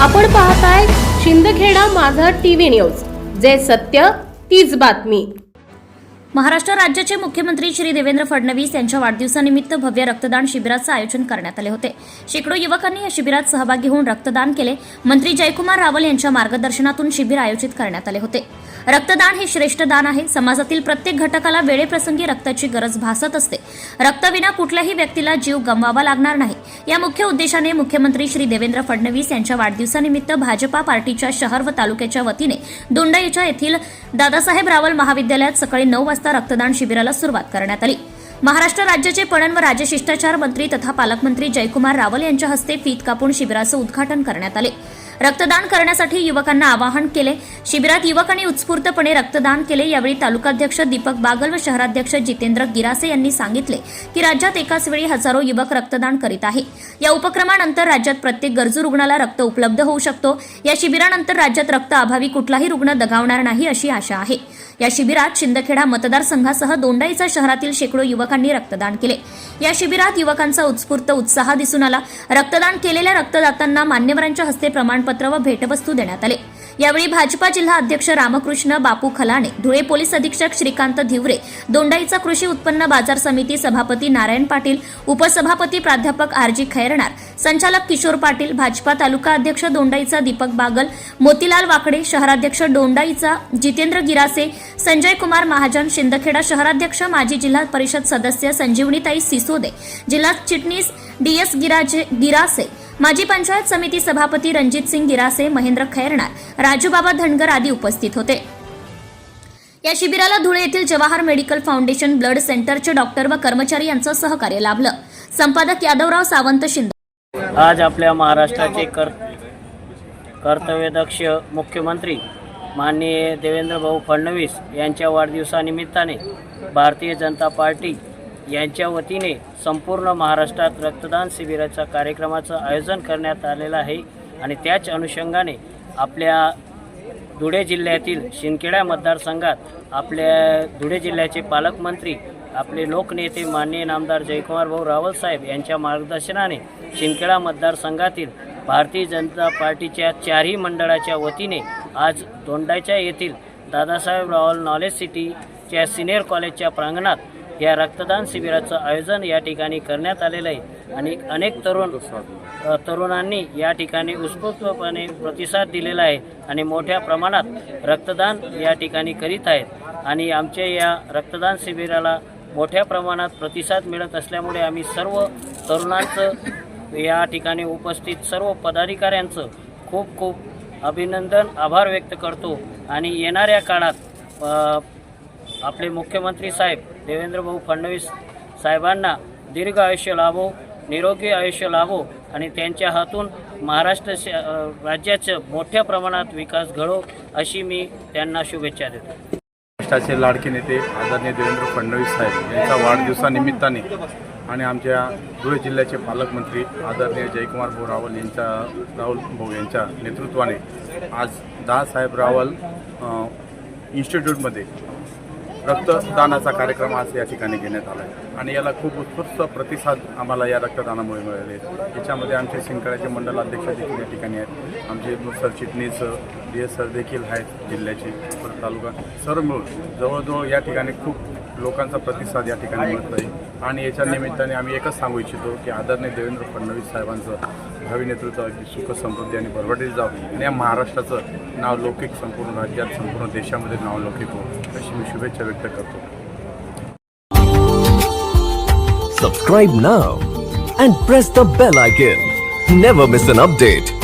आपण पाहताय शिंदखेडा माझा टीव्ही न्यूज. जे सत्य तीच बातमी. महाराष्ट्र राज्याचे मुख्यमंत्री श्री देवेंद्र फडणवीस यांच्या वाढदिवसानिमित्त भव्य रक्तदान शिबिराचं आयोजन करण्यात आले होते. शेकडो युवकांनी या शिबिरात सहभागी होऊन रक्तदान केले. मंत्री जयकुमार रावल यांच्या मार्गदर्शनातून शिबिर आयोजित करण्यात आले होते. रक्तदान हे श्रेष्ठ दान आहे. समाजातील प्रत्येक घटकाला वेळेप्रसंगी रक्ताची गरज भासत असते. रक्तविना कुठल्याही व्यक्तीला जीव गमवावा लागणार नाही. या मुख्य उद्देशाने मुख्यमंत्री श्री देवेंद्र फडणवीस यांच्या वाढदिवसानिमित्त भाजपा पार्टीच्या शहर व तालुक्याच्या वतीने दोंडाईच्या येथील दादासाहेब रावल महाविद्यालयात सकाळी नऊ वाजता रक्तदान शिबिराला सुरुवात करण्यात आली. महाराष्ट्र राज्याचे पणन व राजशिष्टाचार मंत्री तथा पालकमंत्री जयकुमार रावल यांच्या हस्ते फीत कापून शिबिराचं उद्घाटन करण्यात आले. रक्तदान करण्यासाठी युवकांना आवाहन केले. शिबिरात युवकांनी उत्स्फूर्तपणे रक्तदान केले. यावेळी तालुकाध्यक्ष दीपक बागल व शहराध्यक्ष जितेंद्र गिरासे यांनी सांगितले की राज्यात एकाच वेळी हजारो युवक रक्तदान करीत आहे. या उपक्रमानंतर राज्यात प्रत्येक गरजू रुग्णाला रक्त उपलब्ध होऊ शकतो. या शिबिरानंतर राज्यात रक्त अभावी कुठलाही रुग्ण दगावणार नाही अशी आशा आहे. या शिबिरात शिंदखेडा मतदारसंघासह दोंडाईचा शहरातील शेकडो युवकांनी रक्तदान केले. या शिबिरात युवकांचा उत्स्फूर्त उत्साह दिसून आला. रक्तदान केलेल्या रक्तदात्यांना मान्यवरांच्या हस्ते प्रमाणपत्र व भेटवस्तू देण्यात आले. यावेळी भाजपा जिल्हा अध्यक्ष रामकृष्ण बापू खलाणे धुळे पोलीस अधीक्षक श्रीकांत धिवरे दोंडाईचा कृषी उत्पन्न बाजार समिती सभापती नारायण पाटील उपसभापती प्राध्यापक आर जी संचालक किशोर पाटील भाजपा तालुका अध्यक्ष दोंडाईचा दीपक बागल मोतीलाल वाकडे शहराध्यक्ष दोंडाईचा जितेंद्र गिरासे संजय कुमार महाजन शिंदखेडा शहराध्यक्ष माजी जिल्हा परिषद सदस्य संजीवनीताई सिसोदे जिल्हा चिटणीस डीएस गिराजे गिरासे माजी पंचायत समिती सभापती रणजित सिंग गिरासे महेंद्र खैरणार राजूबाबा धनगर आदी उपस्थित होते. या शिबिराला धुळे येथील जवाहर मेडिकल फाउंडेशन ब्लड सेंटरचे डॉक्टर व कर्मचारी यांचं सहकार्य लाभलं. संपादक यादवराव सावंत शिंदे. आज आपल्या महाराष्ट्राचे कर कर्तव्यदक्ष मुख्यमंत्री माननीय देवेंद्रभाऊ फडणवीस यांच्या वाढदिवसानिमित्ताने भारतीय जनता पार्टी यांच्या वतीने संपूर्ण महाराष्ट्रात रक्तदान शिबिराच्या कार्यक्रमाचं आयोजन करण्यात आलेलं आहे आणि त्याच अनुषंगाने आपल्या धुळे जिल्ह्यातील शिंदखेडा मतदारसंघात आपल्या धुळे जिल्ह्याचे पालकमंत्री आपले लोकनेते माननीय नामदार जयकुमार भाऊ रावल साहेब यांच्या मार्गदर्शनाने शिंदखेडा मतदारसंघातील भारतीय जनता पार्टीच्या चारही मंडळाच्या वतीने आज दोंडाच्या येथील दादासाहेब रावल नॉलेज सिटीच्या सिनियर कॉलेजच्या प्रांगणात या रक्तदान शिबिराचं आयोजन या ठिकाणी करण्यात आलेलं आहे. आणि अनेक तरुण तरुणांनी या ठिकाणी उत्स्फूर्तपणे प्रतिसाद दिलेला आहे आणि मोठ्या प्रमाणात रक्तदान या ठिकाणी करीत आहेत. आणि आमच्या या रक्तदान शिबिराला मोठ्या प्रमाणात प्रतिसाद मिळत असल्यामुळे आम्ही सर्व तरुणांचं या ठिकाणी उपस्थित सर्व पदाधिकाऱ्यांचं खूप खूप अभिनंदन आभार व्यक्त करतो. आणि येणाऱ्या काळात आपले मुख्यमंत्री साहेब देवेंद्रभाऊ फडणवीस साहेबांना दीर्घ आयुष्य लाभो निरोगी आयुष्य लाभो आणि त्यांच्या हातून महाराष्ट्र राज्याचं मोठ्या प्रमाणात विकास घडो अशी मी त्यांना शुभेच्छा देतो. महाराष्ट्राचे लाडके नेते आदरणीय देवेंद्र फडणवीस साहेब यांच्या वाढदिवसानिमित्ताने आणि आमच्या धुळे जिल्ह्याचे पालकमंत्री आदरणीय जयकुमार भाऊ रावल यांच्या राहुल भाऊ यांच्या नेतृत्वाने आज दासाहेब रावल इन्स्टिट्यूटमध्ये रक्तदानाचा कार्यक्रम आज या ठिकाणी घेण्यात आला आहे. आणि याला खूप उत्कृष्ट प्रतिसाद आम्हाला या रक्तदानामुळे मिळाले. याच्यामध्ये आमचे सिंदखेड्याचे मंडल अध्यक्ष देखील या ठिकाणी आहेत. आमचे सरचिटणीस डी एस सर देखील आहेत जिल्ह्याचे परत तालुका सर्व मिळून जवळजवळ या ठिकाणी खूप लोकांचा प्रतिसाद या ठिकाणी मिळत आहे आणि याच्या निमित्ताने आम्ही एकच सांगू इच्छितो की आदरणीय देवेंद्र फडणवीस साहेबांचं भावी नेतृत्व अगदी सुख समृद्धी आणि भरभराटीत जावं आणि या महाराष्ट्राचं नाव लौकिक संपूर्ण राज्यात संपूर्ण देशामध्ये नाव लौकिक हो अशी मी शुभेच्छा व्यक्त करतो Subscribe now and press the bell icon. Never miss an update.